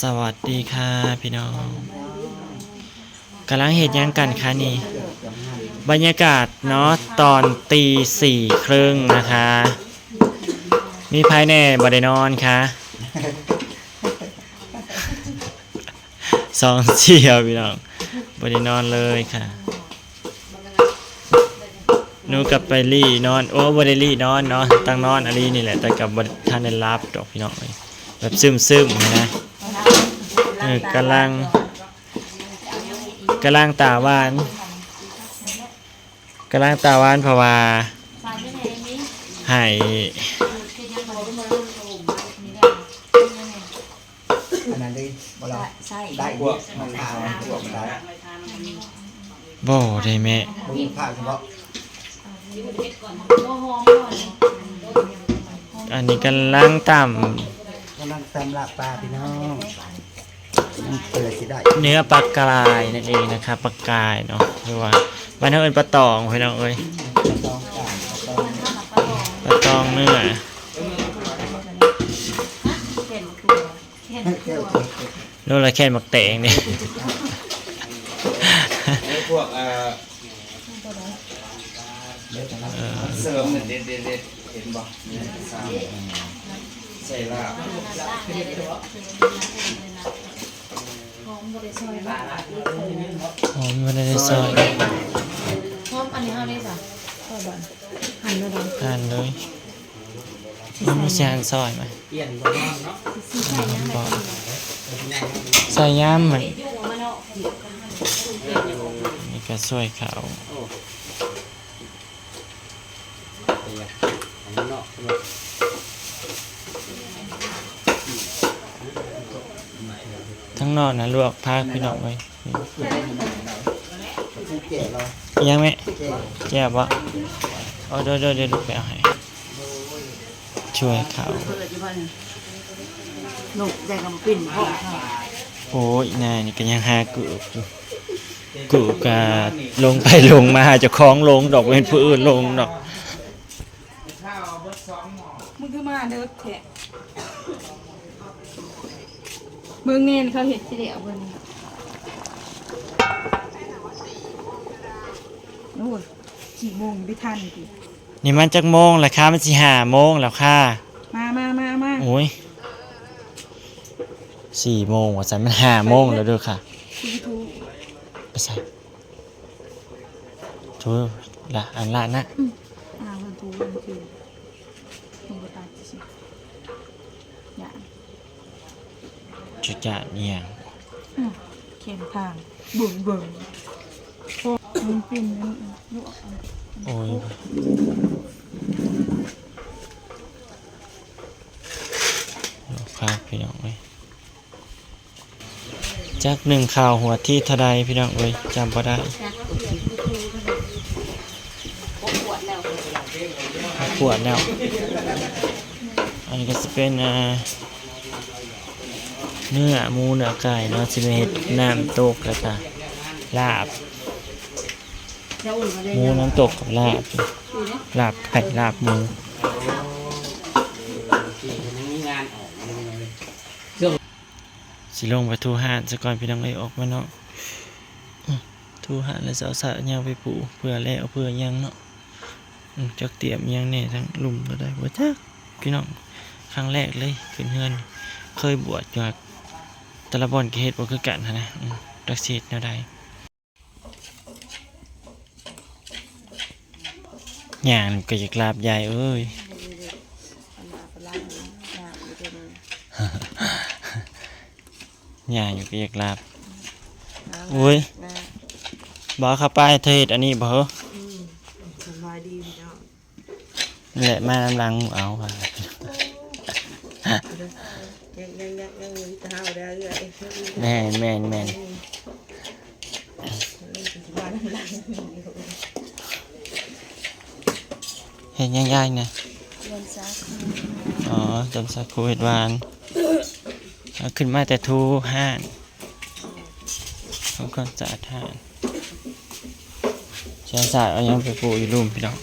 สวัสดีค่ะพี่น้องกำลังเหตุยังกันคะนี่ บรรยากาศเนาะตอนตีสี่ครึ่งนะคะ มีภายในบไดนอนค่ะสองเชียวพี่น้องบไดนอนเลยค่ะนูกับไปรี่นอน โอ้บไดรี่นอนเนาะตั้งนอนอะไรนี่แหละแต่กับบท่านได้รับดอกพี่น้องเลย แบบซึมซึมๆนะเออกำลังกำลังตาหวานกำลังตาหวานเพราะว่าให้อันนั้นได้บ่เราใช่ได้พวกมันขาวพวกมันได้บ่ได้แม่บ่มีผ้าเฉพาะอันนี้กำลังต่กำลังตำลาบปลาพี่น้องมันเปิดสิได้ำเนื้อปลากรายนั่นเองนะครับปลากรายเนาะหรือว่าบ้านเราเอิ้นปลาตองพี่น้องเอ้ยตองกลางตองปลาตองเนื้อเกี่ยวโน่นละแค่นหมักแตงเนี่ยไอ้พวกเอ่อเดี๋ยวจะรับเสริมเด็ดเด็ดเด็ดเห็นบ่เนี่ยสาม ใส่ลาบหอมมันได้ซอยพร้อมอันนี้เฮาได้จ้ะก็บ่หันเลยบ่ทานเลยมันไม่ใช่อันซอยไหมใส่ยังไงบอกใส่ย่ำมันนี่ก็ช่วยเขา ทั้งนอกนะลวกพาพี่น้องไว้นี่ผู้แก่เรายังไหมแก่แจ่บวะเอาเดี๋ยวเดี๋ยวเดี๋ยวลูกไปเอาให้ช่วยเขาเปิดอยู่บ่นี่ลูกได้กำปิ้นพ่อค่ะโอ้ยนายนี่ก็ยังหากูอยู่กูก็ลงไปลงมาเจะคล้าของลงดอกเป็นผู้อื่นลงดอกมึงคือมาเด้อแขก มึงเนนเขาเห็นสิเดียวเบิ่นโอ้ยกี่โมงไม่ทันกี่นี่มันจักโมงแล้วค่ะมันสิห้าโมงแล้วค่ะ มามามามาโอ้ยสี่โมงว่าสันมันห้าโมงแล้วเด้วยค่ะทีทูไปใส่ทูละอันละนะ อ่าคนทูมันคือมึงก็ตายสิอย่า จุดจะเนี่ยงอืมเข็มทางบุ่นเบิ่งโอ้มึงปิ่นนั่นลวกเอาโอ้ยครับพี่น้องเอ้ยจักหนึ่งข่าวหัวที่เทดายพี่น้องเอ้ยจำพอได้ปวดแล้วปวดแล้ว อันนี้ก็จะเป็นอ่า เนื้อหมูเนื้อไก่เนาะจะเป็นเห็ดน้ำตกแล้วก็ลาบหมูน้ำตกกับลาบลาบไก่ลาบหมูสิลงไปทูหานสะก่อนพี่น้องเลยออกมาเนาะทูหานแล้วสาวสาวยังไปปูเพื่อแล้วเพื่อยังเนาะจักเตรียมยังเนี่ยทั้งลุ่มก็ได้บ่จักพี่น้องครั้งแรกเลยขึ้นเฮือนเคยบวชอยู่ แต่ละบอนก็เฮ็ดบ่คือกันหั้นนะอืมรักสิเฮ็ดแนวใดอย่างก็อยากลาบใหญ่เอ้ยอย่างอยู่ก็อยากลาบอุ้ยบอกเข้าไปเธอเฮ็ดอันนี้บ่เหรอสบายดีเนาะ นี่แหละมาน้ำลังเอาค่ะ ยังยังยังยังมีเท้าได้เลย แม่นแม่นแม่นเห็นยังยายเนี่ยวันซักอ๋อจำสักคูเห็ดหวานเอาขึ้นมาแต่ทูห้านเขาก็จะห้านเชียนศาสตร์เอายังไปปลูกอยู่ลุ่มพี่น้อง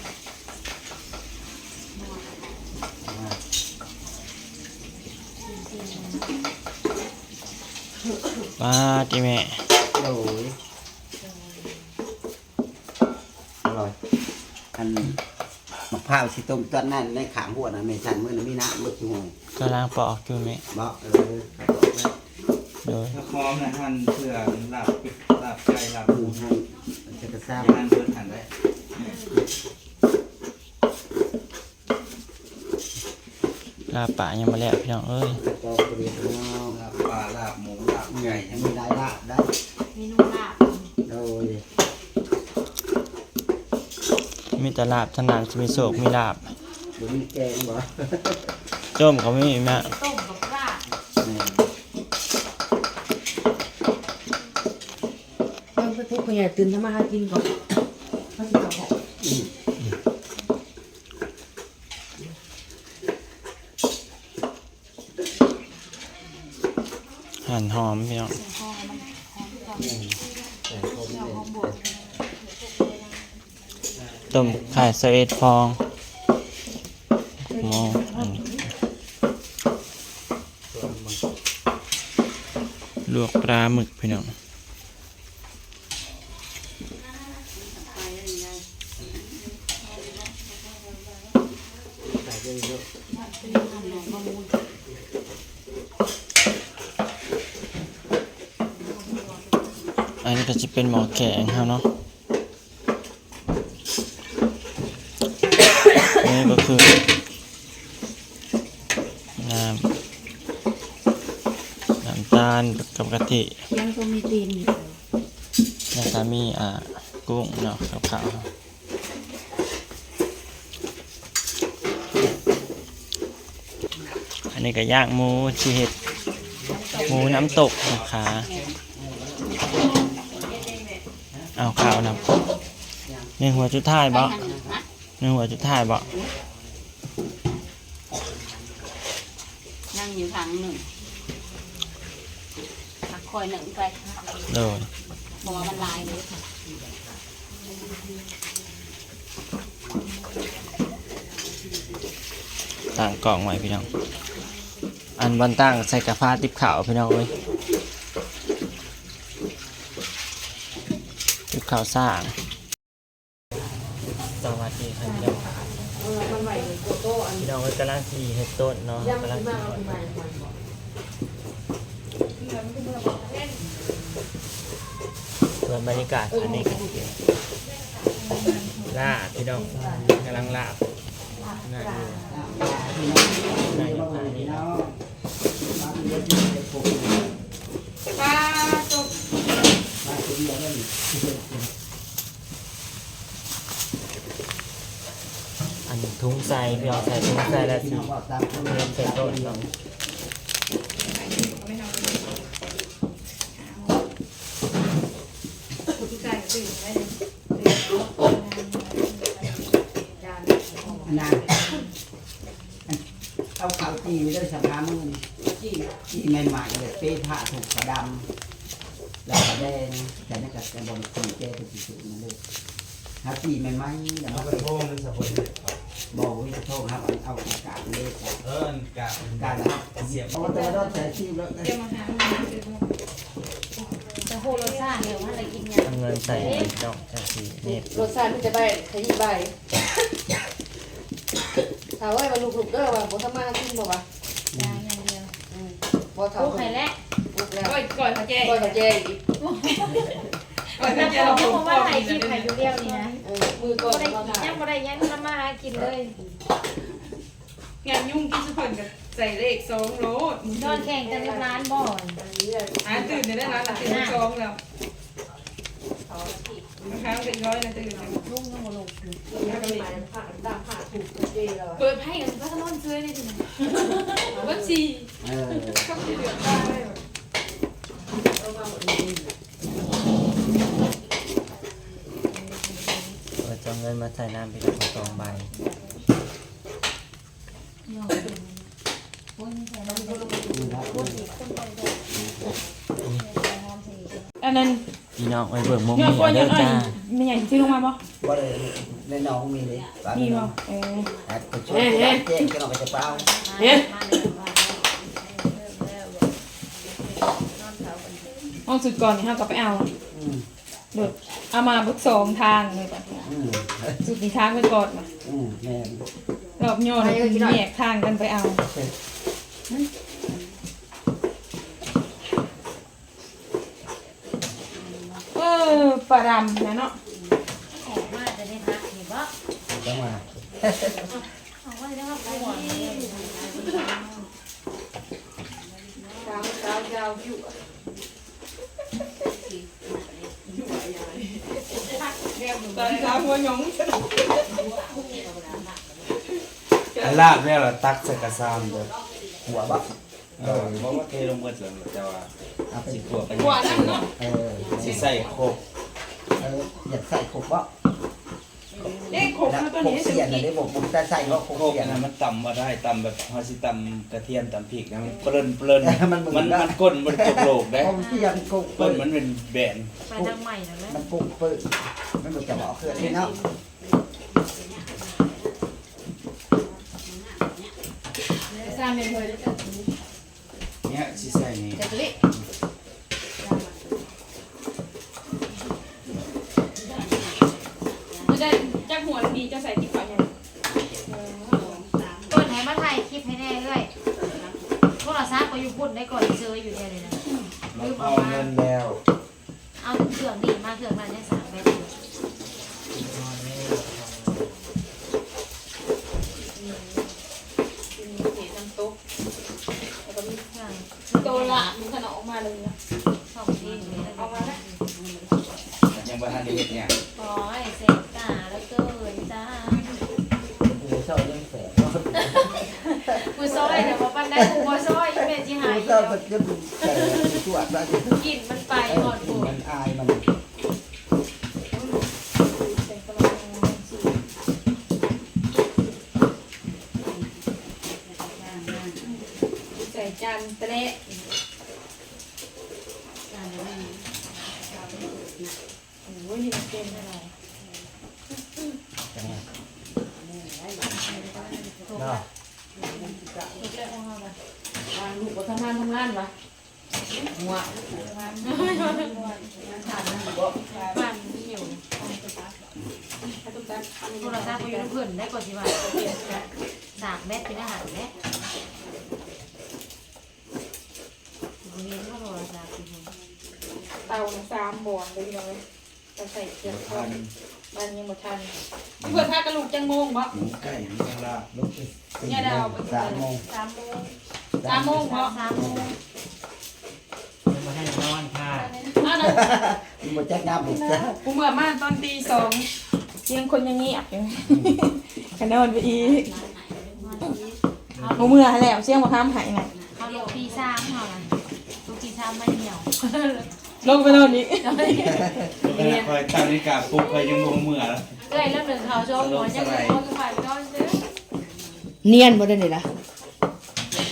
ป้าจีแม่โอ้ยอร่อยอันมะพร้าวสิต้มตอนนั้นในขางหัวนะเมสันมื้อนั้นมีน้ำมื้อสิห่วยกำลังปอกอยู่แม่บ่เออโดยถ้าพร้อมนะหั่นเพื่อลาบเป็ดลาบไก่ลาบหดูมูให้มันจะกระซ่าหั่นเบิดหั่นได้ลาป่ายังมาแล้วพี่น้องเอ้ยจอเปรียบเนาลาบปลาบหมูลาบไก่ยังมีได้ละได้เมนูลาบโดยมีแต่ลาบถนัดจะมีโศกมีลาบบ่มีแกงบ่ต้มก็ไม่มีแม่ต้มกับลาบแม่เพิ่นทุกคนอยากตื่นทำมาหากินก่อนเขาสิเอาบอก หั่นหอมพี่น้องใส่ข้าวเหนียวต้มไข่สเอ็ดฟองหมออันนี้ลวกปลาหมึกพี่น้อง ใส่เยอะ อั นี้ก็จะเป็นหมอแกงครับเนาะนี่ก็คือน้ำน้ำตาลกับกะทิยังก็มีตีนอยู่แล้วก็มีอ่ากุ้งเนาะขาวอันนี้ก็ย่างหมูชีเห็ดหมูน้ำตกนะคะ ข้าวนำในหัวจุดท้ายบ่ในหัวจุดท้ายบ่นั่งอยู่ทางหนึ่งหักคอยหนึ่งไปโดยบอกว่ามันลายเลยค่ะต่างกล่องไว้พี่น้อง อันวันตั้งใส่กระฟ้าติบขาวพี่น้องเอ้ยติบ ขาวสร้าง สวัสดีครับพี่น้องมันไหวโกโต้อันพี่น้องเอ้ยกำลังสีเห็ดต้นเนาะกำลังที่สีเอาที่มาก่อนบอกส่วนบรรยากาศอันนี้ก็คือลาบพี่น้องกำลังลาบน่าอยู่น่าอยู่ทางนี้เนาะปลา อันทุงใส่พี่น้องใส่ทุงใส่แล้วสิน้องบอกตามคนเริ่มใส่ต้นเนาะนายก็ตื่นเลยอันนั้นเอาขาวจีไว้ด้วยสักน้ำมือจีจีใหม่ๆเลยเป้ผ้าถูกกระดำแล้วก็แดงแต่ นี่ก็จะบนคนแก้ทุกสิ่งนั่นเลยข้าวจีใหม่ๆแล้วเอามันไปโค้งเป็นสะพนบอกว่าจะโทษครับเอาอากาศเลยจ้ะเออกะการนะครับเสียบเอาแต่ละรถแต่ชีพรถเตรียมอาหารมาเตรียมจะโฮโลซ่าเดี๋ยวว่าอะไรกินเนี่ยทำเงินใส่พี่น้องใส่สีนี่รสชาติมันจะใบขยี้ใบถามว่ามันลูกๆเด้อว่าบ่ทำมาหากินบ่วะยางอย่างเดียวบ่เท่าลูกไข่และลูกแล้วก่อยก่อยเขาแก่บ่เขาแจ้อีก แต่เขาแก่บอเรากผมว่าว่าไข่กินไข่อยู่เดียวนี่นะเออมือก่บ่อนได้มากินถ่ายยังบ่ได้ยังทำมาหากินเลยงานยุ่งกินสุพรรณกับใส่เลขสองโลนอนแข่งกันกับร้านบ่อนหาตื่นได้แล้วนะตื่นสองแล้วค้างเป็นร้อยนะตื่นลุงยังบ่ลงเปิดไพ่กันก็ต้องนอนเชื่อเลยทีนี้ว่าชีเออเข้าไปเดือดได้เลย เราจะเอาเงิ นมาใส่น้ำไปกับสองใบอันนั้นพี่น้องไว้เบิ่งมุมเงานี้ก้อนเด้ยัองไงจ้ามีอย่างที่ลงมาบ่บ่ได้ในน้องมีเลยมีบ่เออแต่ไปช่วยแจ้งกันออกไปจะเปล่าเฮ้ยมาเลยว่าเริ่มแล้วนอนเสาห้องสุดก่อนนี่เฮาก็ไปเอาอืมโดดเอามาเบึกสองทางเลยแบบอื มสุดที่ทางไปก่อนมาอืมแม่นรอบย่อแยกทางกันไปเอาเออปลาดำนะเนาะออกมาจะได้พักเห็นปะจังหวะออกมาจะได้พักผ่อนดาวดา ยาวอยู่ตอนเช้าหัวหยองอันลาบแล้วล่ะตักใส่กระซามเด้อหัวบักเออบ่ว่าเทลงเบิดแล้วแต่ว่าเอาไปสิตัวไปหัวนั่นเนาะเออสิใส่โคกเอออยากใส่ขบบ่เอ๊ะขบแล้วมาตัวขบนี้เสียนน่ะได้บอกผมจะใส่ว่าขบโคกเสียอันนน่ะนั้นมันต่ำบ่ได้ต่ำแบบเฮาสิต่ำกระเทียมต่ำพริกนะมันเปลิ้นเปลิ้นมันเหมือนมันกันมันก้นมันตกโลกได้ขบเสียนขบก้เปิ้นลมันเป็นแบนไปทางใหม่แล้วแม่มันปุ๊บเปิ้ล มันบจะบอกเครื่องนี่เนาะสร้างเป็นเลยเนี่ยสิใส่นี่แต่ตันี้จะจักหัวดีจะใส่ที่ฝาเนี่ยก่อนให้มาถ่ายคลิปให้แน่เลยโทรศัพท์ก็อยู่พุ่นได้ก่อนเจออยู่แน่เลยนะเราเอาเงินแล้ว เอาเครื่องนี่มาเครื่องนั้นเนี่ยสามแบบอยู่แล้วก็มีเครื่อง โตละมันขนาดออกมาเลยนะสองที่อยู่ในเอามาแล้วยังบ่ทันได้เฮ็ดหยังโอ้ยเสพตาแล้วเกินจ้าเออชอบเรื่องแสบกูซอยเดี๋ยวมาปั้นได้กูบ่ซอยอีเมจิหายกูชอบมันจะดูแต่ตัวอะไรกินมันไปหมดกูมันอายมัน จานตะเละโอ้ยนี่มันเป็นอะไรเนาะลูกก็ทำงานทำงานวะหัวบ้านนี่ยู่โทรศัพท์ก็อยู่เพื่อนได้ก่อนสิว่าสามเม็ดเป็นอาหารแม่ เรียนว่าโทรศัพท์สิเตาสามบ่วงเลยพี่น้องเลยจะใส่เกลือบ่ทอทัดนบ้านยังบ่ทันเพื่อนพากระลูกจังโมงบ่หมูไก่หมูลาบลูกสี่โมงสามโมงสามโมงสามโมงบ่สามโมงยังมาให้นอนค่ะอ้าวนะมีหมดแจ็คน้ำบุกจ้ะกูเมื่อมาตอนตีสองเสียงคนยังเงียบอยู่กันนอนไปอีกกูเมื่อแล้วเสียงบ่ทำหายน่ะเขาเรียกปีสามเขาน่ะ ทุกปีสามมันเหี่ยวลงไปนอนอีกก็ได้คอยตั้งนาฬิกาปลุกคอยยังบ่เมื่อแล้วเอ้ยแล้วหนึ่งเขาโชว์หัวยังไม่พอคือฝ่ายไปนอนซื้อเนียนบ่ได้นี่ล่ะ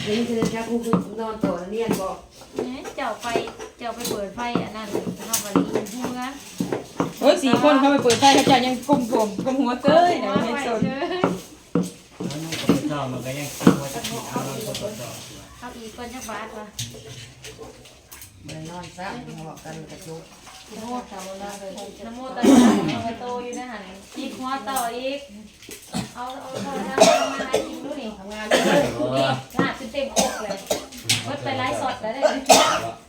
เดี๋ยวนี้คือถ้ากูคือนอนต่อแล้วเนียนบ่เนี่ยเจ้าไปเจ้าไปเปิดไฟอันนั้นเข้าบริยินหัวโอ้ยสี่คนเข้าไปเปิดไฟเขาจะยังกุมผมกุมหัวเต้ยเดี๋ยวไม่สนแล้วนุ่งกับข้าวมันก็ยังคิดว่าจะกินเอานอนกับข้าวเอาอีกคนจะบาดวะ มันนอนซะมันบอกกันกระจุกน้ำโมตาเลยน้ำโมตาเอาโตอยู่นะหันอีกหัวต่ออีก เอาเอาเอานทำมาอีกดูนี่ทำงานเลยนี่ลาดเต็มอกเลยวัดไปไลฟ์สดแล้วได้นั่น